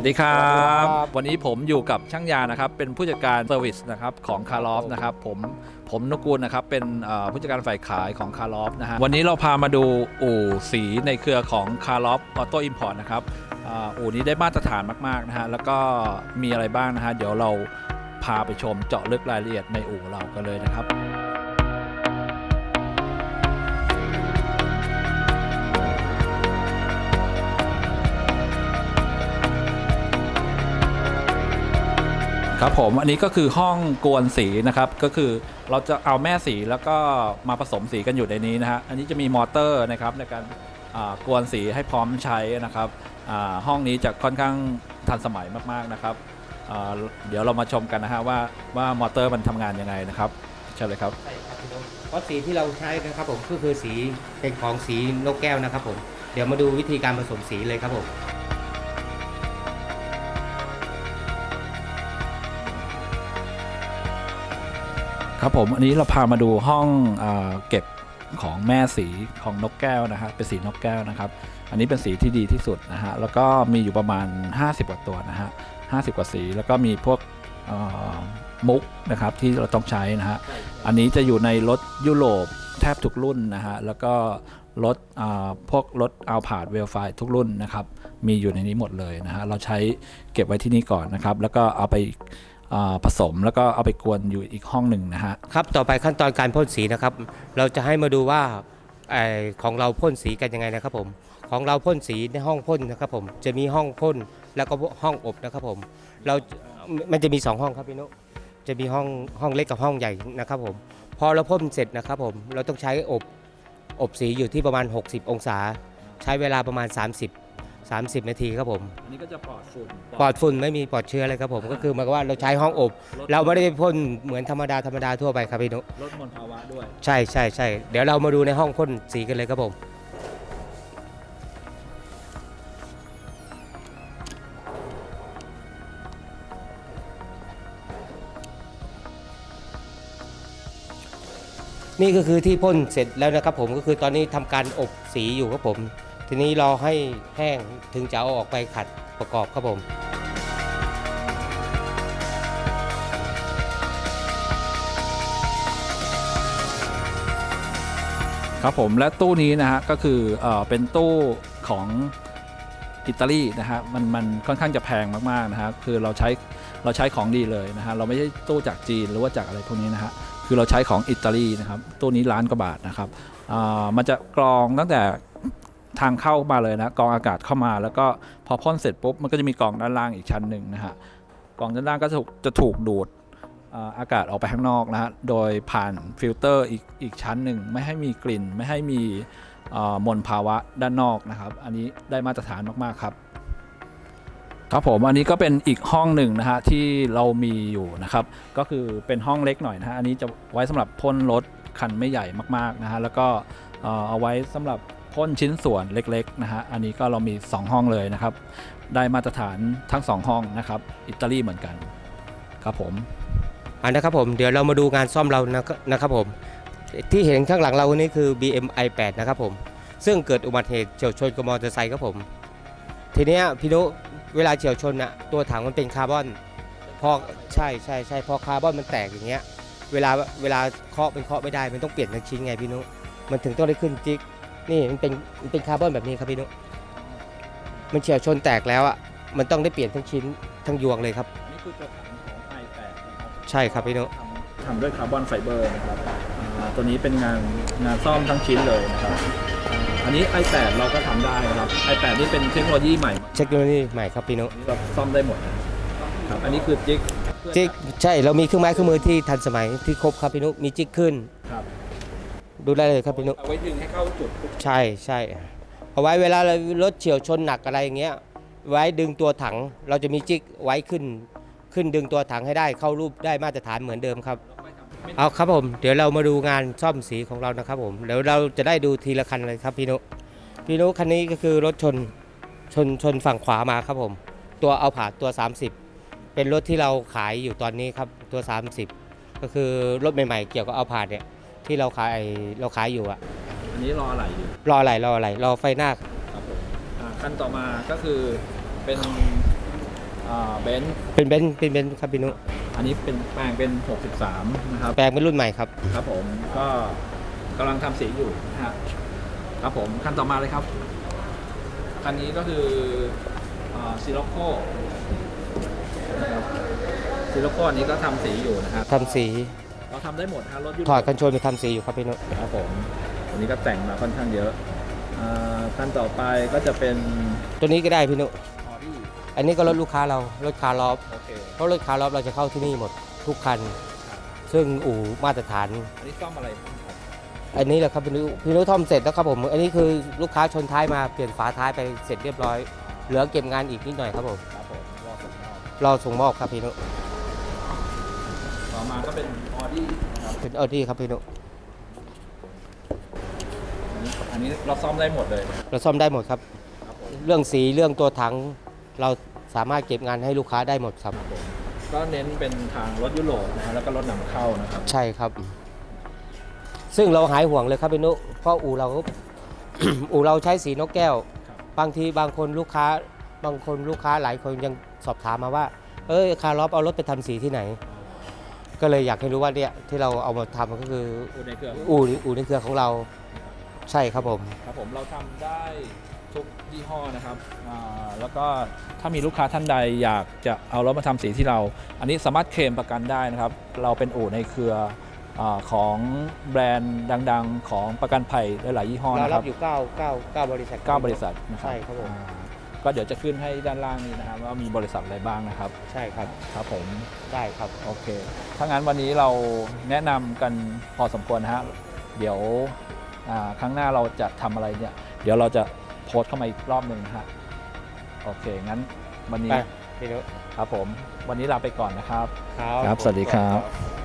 วัสดีครับครับ วันนี้ผมอยู่กับช่างยานะครับ เป็นผู้จัดการเซอร์วิสนะครับของคาร์ลอฟนะครับ ผมผมนกุลนะครับ เป็นเอ่อผู้จัดการฝ่ายขายของคาร์ลอฟนะฮะวันนี้เราพามาดูอู่สีในเครือของคาร์ลอฟออโต้อิมพอร์ตนะครับอ่าอู่นี้ได้มาตรฐานมากๆนะฮะแล้วก็มีอะไรบ้างนะฮะเดี๋ยวเราพาไปชมเจาะลึกรายละเอียดในอู่เรากันเลยนะครับ ครับผมอันนี้ก็คือห้องกวนสีนะครับก็คือเราจะเอาแม่สีแล้วก็มาผสมสีกันอยู่ในนี้นะฮะอันนี้จะมีมอเตอร์นะครับในการกวนสีให้พร้อมใช้นะครับห้องนี้จะค่อนข้างทันสมัยมากๆนะครับเดี๋ยวเรามาชมกันนะฮะว่าว่ามอเตอร์มันทำงานยังไงนะครับเชิญเลยครับเพราะสีที่เราใช้นะครับผมก็คือสีเป็นของสีนกแก้วนะครับผมเดี๋ยวมาดูวิธีการผสมสีเลยครับผม ครับผมอันนี้เราพามาดูห้องอเก็บของแม่สีของนกแก้วนะฮะเป็นสีนกแก้วนะครับ อันนี้เป็นสีที่ดีที่สุดนะฮะแล้วก็มีอยู่ประมาณ 50 กว่าตัวนะฮะ50กว่าสีแล้วก็มีพวกมุกนะครับที่เราต้องใช้นะฮะอันนี้จะอยู่ในรถยุโรปแทบทุกรุ่นนะฮะแล้วก็รถพวกรถอัลพาดเวลไฟทุกรุ่นนะครับมีอยู่ในนี้หมดเลยนะฮะเราใช้เก็บไว้ที่นี่ก่อนนะครับ แล้วก็เอาไป ผสมแล้วก็เอาไปกวนอยู่อีกห้องหนึ่งนะฮะครับต่อไปขั้นตอนการพ่นสีนะครับ เราจะให้มาดูว่าอของเราพ่นสีกันยังไงนะครับผมของเราพ่นสีในห้องพ่นนะครับผมจะมีห้องพ่นแล้วก็ห้องอบนะครับผมเรา มันจะมีสองห้องครับพี่นุจะมีห้องห้องเล็กกับห้องใหญ่นะครับผมพอเราพ่นเสร็จนะครับผมเราต้องใช้อบอบสีอยู่ที่ประมาณ 60 องศา ใช้เวลาประมาณ 30 30 นาทีครับผม อันนี้ก็จะปลอดฝุ่นปลอดฝุ่นไม่มีปลอดเชื้อเลยครับผม ก็คือหมายความว่าเราใช้ห้องอบเราไม่ได้พ่นเหมือนธรรมดาธรรมดาทั่วไปครับพี่นุลดมลภาวะด้วย ใช่ใช่ใช่เดี๋ยวเรามาดูในห้องพ่นสีกันเลยครับผม นี่ก็คือที่พ่นเสร็จแล้วนะครับผมก็คือตอนนี้ทำการอบสีอยู่ครับผม ทีนี้รอให้แห้งถึงจะเอาออกไปขัดประกอบครับผม ครับผมและตู้นี้นะฮะก็คือเอ่อเป็นตู้ของอิตาลีนะฮะมันมันค่อนข้างจะแพงมากๆนะฮะคือเราใช้เราใช้ของดีเลยนะฮะเราไม่ใช่ตู้จากจีนหรือว่าจากอะไรพวกนี้นะฮะคือเราใช้ของอิตาลีนะครับตู้นี้ล้านกว่าบาทนะครับอ่ามันจะกรองตั้งแต่ ทางเข้ามาเลยนะกองอากาศเข้ามาแล้วก็พอพ่นเสร็จปุ๊บมันก็จะมีกองด้านล่างอีกชั้นหนึ่งนะฮะกองด้านล่างก็จะถูกจะถูกดูดอากาศออกไปข้างนอกนะฮะโดยผ่านฟิลเตอร์อีกอีกชั้นหนึ่งไม่ให้มีกลิ่น ไม่ให้มีมลภาวะด้านนอกนะครับ อันนี้ได้มาตรฐานมากๆครับครับผมอันนี้ก็เป็นอีกห้องหนึ่งนะฮะที่เรามีอยู่นะครับ ก็คือเป็นห้องเล็กหน่อยนะฮะอันนี้จะไว้สำหรับพ่นรถคันไม่ใหญ่มากๆนะฮะแล้วก็เอ่อเอาไว้สำหรับ พ่นชิ้นส่วนเล็กๆนะฮะอันนี้ก็เรามี 2 ห้องเลยนะครับ ได้มาตรฐานทั้ง 2 ห้องนะครับอิตาลีเหมือนกันครับผมอันนะครับผมเดี๋ยวเรามาดูงานซ่อมเรานะครับนะครับผมที่เห็นข้างหลังเรานี่คือ BM i8 นะครับผมซึ่งเกิดอุบัติเหตุเฉียวชนกับมอเตอร์ไซค์ครับผม ทีนี้พี่นุเวลาเฉียวชนอะตัวถังมันเป็นคาร์บอนพอใช่ใช่ใช่พอคาร์บอนมันแตกอย่างเงี้ยเวลาเวลาเคาะเป็นเคาะไม่ได้มันต้องเปลี่ยนทั้งชิ้นไงพี่นุมันถึงต้องได้ขึ้นจิ๊ก นี่มันเป็นมันเป็นคาร์บอนแบบนี้ครับพี่นุมันเฉียวชนแตกแล้วอะมันต้องได้เปลี่ยนทั้งชิ้นทั้งยวงเลยครับ นี่คือตัวถังของ i8 นะครับใช่ครับพี่นุทำทำด้วยคาร์บอนไฟเบอร์นะครับอ่าตัวนี้เป็นงานงานซ่อมทั้งชิ้นเลยนะครับอ่าอันนี้ i8 เราก็ทำได้นะครับ i8 นี่เป็นเทคโนโลยีใหม่เทคโนโลยีใหม่ครับพี่นุเราซ่อมได้หมดนะครับอันนี้คือจิกจิกใช่เรามีเครื่องไม้เครื่องมือที่ทันสมัยที่ครบครับพี่นุมีจิกขึ้นครับ ดูได้เลยครับพี่นุเอาไว้ดึงให้เข้าจุดใช่ใช่เอาไว้เวลาเรารถเฉียวชนหนักอะไรอย่างเงี้ยไว้ดึงตัวถังเราจะมีจิกไว้ขึ้น ขึ้นดึงตัวถังให้ได้เข้ารูปได้มาตรฐานเหมือนเดิมครับเอาครับผม เดี๋ยวเรามาดูงานซ่อมสีของเรานะครับผมเดี๋ยวเราจะได้ดูทีละคันเลยครับพี่นุพี่นุคันนี้ก็คือรถชนชนชนฝั่งขวามาครับผม ตัวเอาผ่าตัว 30 เป็นรถที่เราขายอยู่ตอนนี้ครับตัว 30 ก็คือรถใหม่ๆ เกี่ยวกับเอาผ่าเนี่ย ที่เราขายเราขายอยู่อะอันนี้รออะไรอยู่รออะไรรออะไรรอไฟหน้าครับผมอ่าขั้นต่อมาก็คือเป็นเบนซ์เป็นเบนซ์เป็นเบนซ์ครับพี่นุอันนี้เป็นแปลงเป็น 63 นะครับ แปลงเป็นรุ่นใหม่ครับ ครับผมก็กำลังทำสีอยู่นะฮะครับผมขั้นต่อมาเลยครับ คันนี้ก็คือซิโลโก้นะครับซิโลโก้อันนี้ก็ทำสีอยู่นะครับทำสี เราทำได้หมดฮะรถยุโรถอดปกันชนไปทำสีอยู่ครับพี่นุครับผมอันนี้ก็แต่งมาค่อนข้างเยอะอ่าขั้นต่อไปก็จะเป็นตัวนี้ก็ได้พี่นุออดี้อันนี้ก็รถลูกค้าเรารถคาร์ลอฟโอเคเพราะรถคาร์ลอฟเราจะเข้าที่นี่หมดทุกคัน ซึ่งอู่มาตรฐาน อันนี้ซ่อมอะไรครับอันนี้แหละครับพี่นุพี่นุทอมเสร็จแล้วครับผม อันนี้คือลูกค้าชนท้ายมาเปลี่ยนฝาท้ายไปเสร็จเรียบร้อย เหลือเก็บงานอีกนิดหน่อยครับผมครับผมรอสมอบรอส่งมอบครับพี่นุ ต่อมาก็เป็นออดี้นะครับเป็นออดี้ครับพี่นุอันนี้อันนี้เราซ่อมได้หมดเลยเราซ่อมได้หมดครับ ครับผมเรื่องสีเรื่องตัวถัง เราสามารถเก็บงานให้ลูกค้าได้หมดครับ ก็เน้นเป็นทางรถยุโรปนะฮะแล้วก็รถนำเข้านะครับใช่ครับ ซึ่งเราหายห่วงเลยครับพี่นุเพราะอู่เรา อู่เราใช้สีนกแก้วครับบางทีบางคนลูกค้า บางคนลูกค้าหลายคนยังสอบถามมาว่า เอ้ยคาร์ลอฟเอารถไปทำสีที่ไหน ก็เลยอยากให้รู้ว่าเนี่ยที่เราเอามาทำก็คืออู่ในเครื่องอู่อู่ในเครือของเราใช่ครับผม ครับผมเราทำได้ทุกยี่ห้อนะครับอ่าแล้วก็ถ้ามีลูกค้าท่านใดอยากจะเอารถมาทำสีที่เรา อันนี้สามารถเคลมประกันได้นะครับ เราเป็นอู่ในเครืออาของแบรนด์ดังๆของประ กันภัยหลายๆยี่ห้อเรานะครัรับบอยู่9 9 9บริษัทเก้าบริษัทนะครับใช่ครับผมอ่าก็เดี๋ยวจะขึ้นให้ด้านล่างนี้นะครับว่ามีบริษัทอะไรบ้างนะครับใช่ครับครับผมได้ครับ โอเคถ้างั้นวันนี้เราแนะนำกันพอสมควรนะฮะเดี๋ยวอ่าครั้งหน้าเราจะทำอะไรเนี่ย เดี๋ยวเราจะโพสต์เข้ามาอีกรอบหนึ่งนะฮะโอเคงั้นวันนี้ไปพี่นุครับผม วันนี้ลาไปก่อนนะครับ ครับ ครับสวัสดีครับครับ